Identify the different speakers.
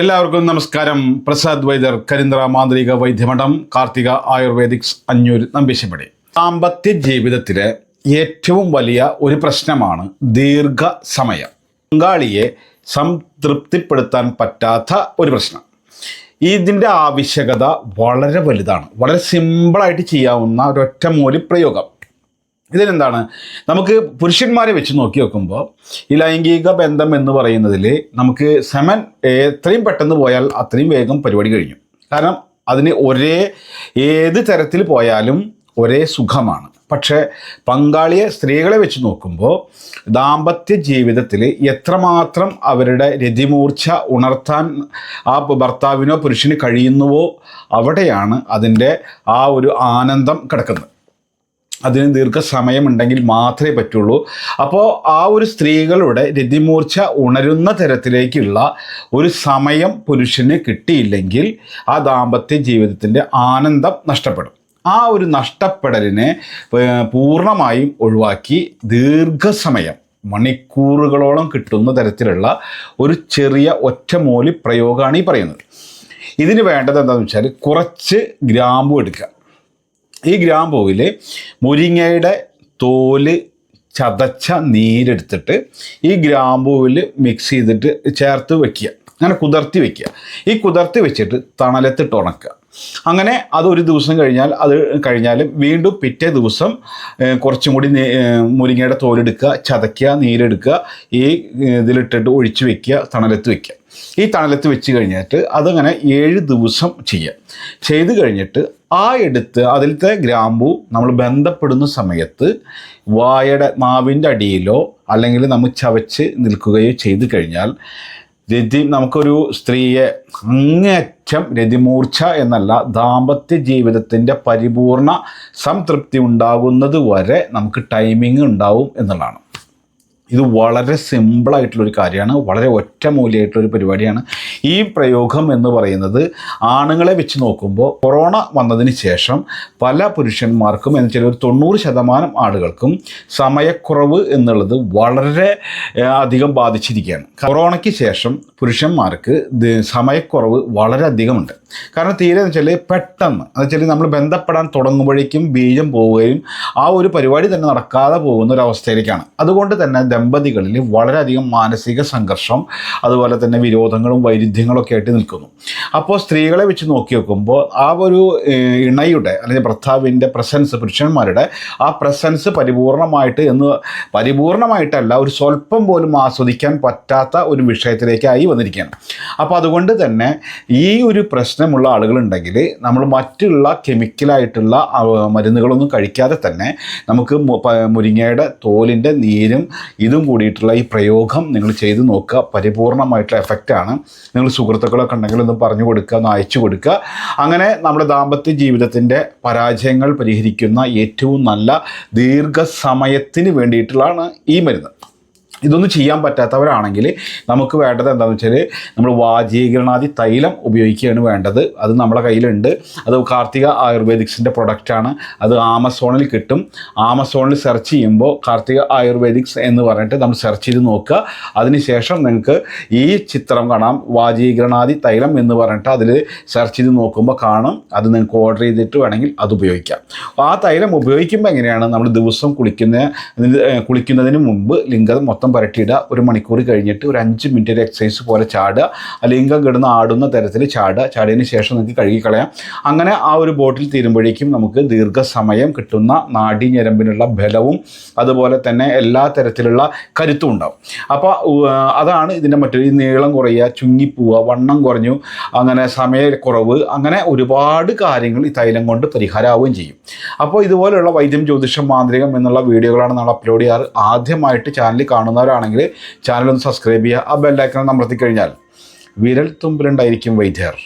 Speaker 1: എല്ലാവർക്കും നമസ്കാരം. പ്രസാദ് വൈദ്യർ കരിന്ദ്ര മാന്ത്രിക വൈദ്യമഠം കാർത്തിക ആയുർവേദിക്സ് അഞ്ഞൂർ നമ്പീശപ്പടി ദാമ്പത്യ ജീവിതത്തിലെ ഏറ്റവും വലിയ ഒരു പ്രശ്നമാണ് ദീർഘ സമയം പങ്കാളിയെ സംതൃപ്തിപ്പെടുത്താൻ പറ്റാത്ത ഒരു പ്രശ്നം. ഇതിന്റെ ആവശ്യകത വളരെ വലുതാണ്. വളരെ സിമ്പിളായിട്ട് ചെയ്യാവുന്ന ഒരൊറ്റമൂലി പ്രയോഗം. ഇതിലെന്താണ്? നമുക്ക് പുരുഷന്മാരെ വെച്ച് നോക്കി നോക്കുമ്പോൾ ഈ ലൈംഗിക ബന്ധം എന്ന് പറയുന്നതിൽ നമുക്ക് സെമൻ എത്രയും പെട്ടെന്ന് പോയാൽ അത്രയും വേഗം പരിപാടി കഴിഞ്ഞു. കാരണം അതിന് ഒരേ ഏത് തരത്തിൽ പോയാലും ഒരേ സുഖമാണ്. പക്ഷേ പങ്കാളിയെ സ്ത്രീകളെ വെച്ച് നോക്കുമ്പോൾ ദാമ്പത്യ ജീവിതത്തിൽ എത്രമാത്രം അവരുടെ രതിമൂർച്ച ഉണർത്താൻ ആ ഭർത്താവിനോ പുരുഷന് കഴിയുന്നുവോ അവിടെയാണ് അതിന്റെ ആ ഒരു ആനന്ദം കിടക്കുന്നത്. അതിന് ദീർഘസമയമുണ്ടെങ്കിൽ മാത്രമേ പറ്റുള്ളൂ. അപ്പോൾ ആ ഒരു സ്ത്രീകളുടെ രതിമൂർച്ച ഉണരുന്ന തരത്തിലേക്കുള്ള ഒരു സമയം പുരുഷന് കിട്ടിയില്ലെങ്കിൽ ആ ദാമ്പത്യ ജീവിതത്തിന്റെ ആനന്ദം നഷ്ടപ്പെടും. ആ ഒരു നഷ്ടപ്പെടലിനെ പൂർണമായും ഒഴിവാക്കി ദീർഘസമയം മണിക്കൂറുകളോളം കിട്ടുന്ന തരത്തിലുള്ള ഒരു ചെറിയ ഒറ്റമൂലി പ്രയോഗമാണ് ഈ പറയുന്നത്. ഇതിന് വേണ്ടത് എന്താണെന്ന് വെച്ചാൽ കുറച്ച് ഗ്രാമ്പു എടുക്കുക. ഈ ഗ്രാമ്പൂവിൽ മുരിങ്ങയുടെ തോൽ ചതച്ച നീരെടുത്തിട്ട് ഈ ഗ്രാമ്പൂവിൽ മിക്സ് ചെയ്തിട്ട് ചേർത്ത് വെക്കുക. അങ്ങനെ കുതിർത്തി വെക്കുക. ഈ കുതിർത്തി വെച്ചിട്ട് തണലത്തിട്ട് ഉണക്കുക. അങ്ങനെ അത് ഒരു ദിവസം കഴിഞ്ഞാൽ അത് കഴിഞ്ഞാൽ വീണ്ടും പിറ്റേ ദിവസം കുറച്ചും കൂടി മുരിങ്ങയുടെ തോലെടുക്കുക ചതയ്ക്കുക നീരെടുക്കുക ഈ ഇതിലിട്ടിട്ട് ഒഴിച്ച് വെക്കുക തണലത്ത് വെക്കുക. ഈ തണലത്ത് വെച്ച് കഴിഞ്ഞിട്ട് അതങ്ങനെ ഏഴ് ദിവസം ചെയ്യുക ചെയ്ത് കഴിഞ്ഞിട്ട് ആ എടുത്ത് അതിലത്തെ ഗ്രാമ്പു നമ്മൾ ബന്ധപ്പെടുന്ന സമയത്ത് വായയുടെ മാവിന്റെ അടിയിലോ അല്ലെങ്കിൽ നമ്മൾ ചവച്ച് നിൽക്കുകയോ ചെയ്തു കഴിഞ്ഞാൽ രതി നമുക്കൊരു സ്ത്രീയെ അങ്ങേയറ്റം രതിമൂർച്ച എന്നല്ല ദാമ്പത്യ ജീവിതത്തിന്റെ പരിപൂർണ സംതൃപ്തി ഉണ്ടാകുന്നത് വരെ നമുക്ക് ടൈമിംഗ് ഉണ്ടാവും എന്നുള്ളതാണ്. ഇത് വളരെ സിമ്പിളായിട്ടുള്ളൊരു കാര്യമാണ്. വളരെ ഒറ്റമൂലിയായിട്ടുള്ളൊരു പരിപാടിയാണ്. ഈ പ്രയോഗം എന്ന് പറയുന്നത് ആണുങ്ങളെ വെച്ച് നോക്കുമ്പോൾ കൊറോണ വന്നതിന് ശേഷം പല പുരുഷന്മാർക്കും എന്ന് വെച്ചാൽ ഒരു തൊണ്ണൂറ് ശതമാനം ആളുകൾക്കും സമയക്കുറവ് എന്നുള്ളത് വളരെ അധികം ബാധിച്ചിരിക്കുകയാണ്. കൊറോണയ്ക്ക് ശേഷം പുരുഷന്മാർക്ക് സമയക്കുറവ് സമയക്കുറവ് വളരെയധികമുണ്ട് കാരണം തീരെ എന്ന് വെച്ചാൽ പെട്ടെന്ന് എന്ന് വെച്ചാൽ നമ്മൾ ബന്ധപ്പെടാൻ തുടങ്ങുമ്പോഴേക്കും ബീജം പോവുകയും ആ ഒരു പരിപാടി തന്നെ നടക്കാതെ പോകുന്ന ഒരു അവസ്ഥയിലേക്കാണ്. അതുകൊണ്ട് തന്നെ ദമ്പതികളിൽ വളരെയധികം മാനസിക സംഘർഷം അതുപോലെ തന്നെ വിരോധങ്ങളും വൈരുദ്ധ്യങ്ങളൊക്കെ ആയിട്ട് നിൽക്കുന്നു. അപ്പോൾ സ്ത്രീകളെ വെച്ച് നോക്കി നോക്കുമ്പോൾ ആ ഒരു ഇണയുടെ അല്ലെങ്കിൽ ഭർത്താവിന്റെ പ്രസൻസ് പുരുഷന്മാരുടെ ആ പ്രസൻസ് പരിപൂർണമായിട്ട് എന്ന് പരിപൂർണമായിട്ടല്ല ഒരു സ്വല്പം പോലും ആസ്വദിക്കാൻ പറ്റാത്ത ഒരു വിഷയത്തിലേക്കായി വന്നിരിക്കുകയാണ്. അപ്പോൾ അതുകൊണ്ട് തന്നെ ഈ ഒരു പ്രശ്നമുള്ള ആളുകളുണ്ടെങ്കിൽ നമ്മൾ മറ്റുള്ള കെമിക്കലായിട്ടുള്ള മരുന്നുകളൊന്നും കഴിക്കാതെ തന്നെ നമുക്ക് മുരിങ്ങയുടെ തോലിന്റെ നീരും ഇതും കൂടിയിട്ടുള്ള ഈ പ്രയോഗം നിങ്ങൾ ചെയ്ത് നോക്കുക. പരിപൂർണമായിട്ടുള്ള എഫക്റ്റാണ് നിങ്ങൾ സുഹൃത്തുക്കളൊക്കെ ഉണ്ടെങ്കിൽ ഒന്ന് പറഞ്ഞു കൊടുക്കുക ഒന്ന് അയച്ചു കൊടുക്കുക. അങ്ങനെ നമ്മുടെ ദാമ്പത്യ ജീവിതത്തിന്റെ പരാജയങ്ങൾ പരിഹരിക്കുന്ന ഏറ്റവും നല്ല ദീർഘസമയത്തിന് വേണ്ടിയിട്ടുള്ളതാണ് ഈ മരുന്ന്. ഇതൊന്നും ചെയ്യാൻ പറ്റാത്തവരാണെങ്കിൽ നമുക്ക് വേണ്ടത് എന്താണെന്ന് വെച്ചാൽ നമ്മൾ വാജീകരണാദി തൈലം ഉപയോഗിക്കുകയാണ് വേണ്ടത്. അത് നമ്മളെ കയ്യിലുണ്ട്. അത് കാർത്തിക ആയുർവേദിക്സിന്റെ പ്രൊഡക്റ്റാണ് അത് ആമസോണിൽ കിട്ടും. ആമസോണിൽ സെർച്ച് ചെയ്യുമ്പോൾ കാർത്തിക ആയുർവേദിക്സ് എന്ന് പറഞ്ഞിട്ട് നമ്മൾ സെർച്ച് ചെയ്ത് നോക്കുക. അതിനുശേഷം നിങ്ങൾക്ക് ഈ ചിത്രം കാണാം. വാജീകരണാദി തൈലം എന്ന് പറഞ്ഞിട്ട് അതിൽ സെർച്ച് ചെയ്ത് നോക്കുമ്പോൾ കാണും. അത് നിങ്ങൾക്ക് ഓർഡർ ചെയ്തിട്ട് വേണമെങ്കിൽ അത് ഉപയോഗിക്കാം. ആ തൈലം ഉപയോഗിക്കുമ്പോൾ എങ്ങനെയാണ്? നമ്മൾ ദിവസം കുളിക്കുന്ന കുളിക്കുന്നതിന് മുമ്പ് ലിംഗം മൊത്തം പുരട്ടിയിടുക ഒരു മണിക്കൂർ കഴിഞ്ഞിട്ട് ഒരു അഞ്ച് മിനിറ്റ് ഒരു എക്സസൈസ് പോലെ ചാടുക. അല്ലെങ്കിൽ കിടന്ന് ആടുന്ന തരത്തിൽ ചാടുക. ചാടിയതിന് ശേഷം നിങ്ങൾക്ക് കഴുകിക്കളയാം അങ്ങനെ ആ ഒരു ബോട്ടിൽ തീരുമ്പോഴേക്കും നമുക്ക് ദീർഘസമയം കിട്ടുന്ന നാടി നാഡീഞരമ്പിനുള്ള ബലവും അതുപോലെ തന്നെ എല്ലാ തരത്തിലുള്ള കരുത്തും ഉണ്ടാവും. അപ്പോൾ അതാണ് ഇതിന്റെ മറ്റൊരു നീളം കുറയുക ചുങ്ങിപ്പോവുക വണ്ണം കുറഞ്ഞു അങ്ങനെ സമയക്കുറവ് അങ്ങനെ ഒരുപാട് കാര്യങ്ങൾ ഈ തൈലം കൊണ്ട് പരിഹാരമാവുകയും ചെയ്യും. അപ്പോൾ ഇതുപോലെയുള്ള വൈദ്യം ജ്യോതിഷം മാന്ത്രികം എന്നുള്ള വീഡിയോകളാണ് നമ്മൾ അപ്ലോഡ് ചെയ്യാറ്. ആദ്യമായിട്ട് ചാനൽ കാണുന്നവരാണെങ്കിൽ ചാനൽ ഒന്ന് സബ്സ്ക്രൈബ് ചെയ്യുക. ആ ബെല്ലൈക്കൺ അമർത്തി കഴിഞ്ഞാൽ വിരൽ തുമ്പിലുണ്ടായിരിക്കും വൈദ്യർ.